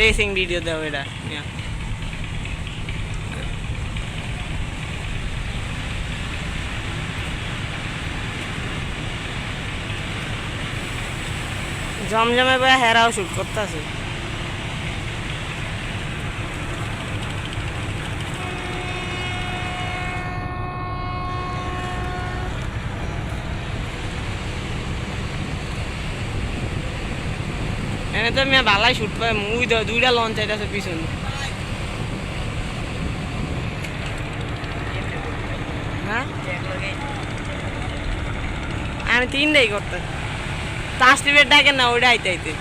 Racing video দাও এটা। জমজমে বা হেরাও শুট করতে এনে তো আমি ভালাই শুট পাই মুই দুইটা লঞ্চ আইতাছে পিছন। আমি তিনটাই করতে। তাস টিপের ডাকে না, ওইটা আইতে আইতে।